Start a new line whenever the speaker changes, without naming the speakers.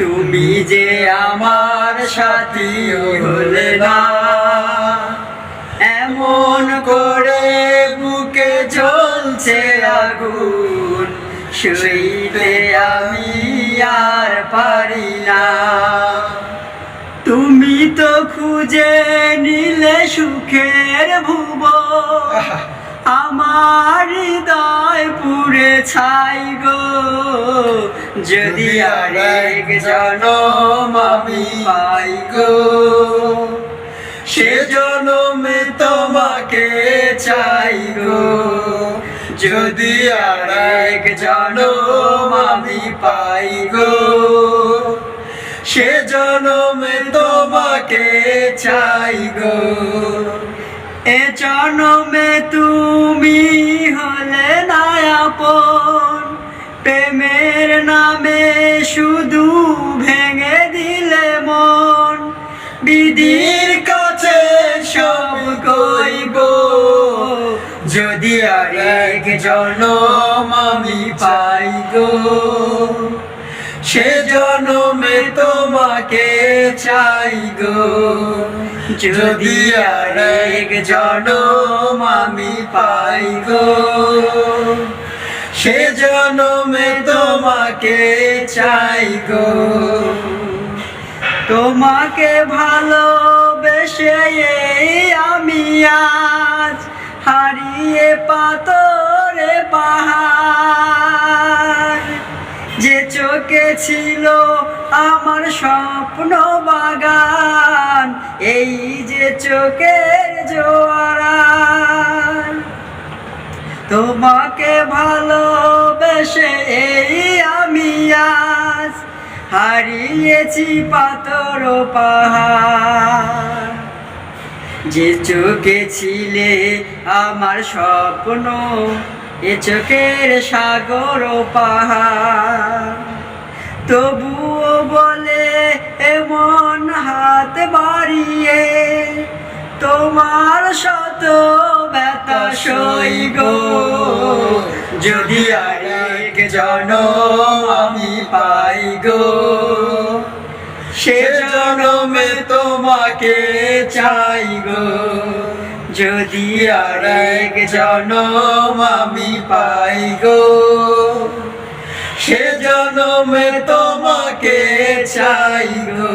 তুমি যে আমার সাথী হলে না এমন করে বুকে জ্বলছে আগুন সইতে আমি আর পারি না। তুমি তো খুঁজে নিলে সুখের ভুব আমার হৃদয় পুরে ছাই গো। যদি আরেক জনম আমি পাই গো সে জনমে তোমাকে চাই গো। যদি আরেক জনম আমি পাই গো সে জনমে তোমাকে চাই গো। এ জনমে তুমি হলে নায়াপন প্রেমের নামে শুধু ভেঙে দিলে মন। বিধির কাছে সব কইব। যদি আরেক জনম আমি পাই গো, সে জনমে তোমাকে চাই গো। যদি আরেক জনম আমি পাই গো। সে জনমে তোমাকে চাই গো। তোমাকে ভালোবেসে আমি আজ হারিয়ে পাতরে পাহাড়। যে চোখে ছিল আমার স্বপ্ন বাগান, এই যে চোখের জোয়ার তোমাকে ভালোবেসে এই আমি আজ হারিয়েছি পাথর পাহাড়। যে চোখে ছিলে আমার স্বপ্ন, এ চোখের সাগর পাহাড়। তবুও বলে এমন হাত বাড়িয়ে, তোমার শত ব্যথা সই গো যদি আরেক জনম আমি পাই গো, সে জনমে তোমাকে চাই গো। যদি আরেক জনম আমি পাই গো, সে জনমে তোমাকে চাই গো।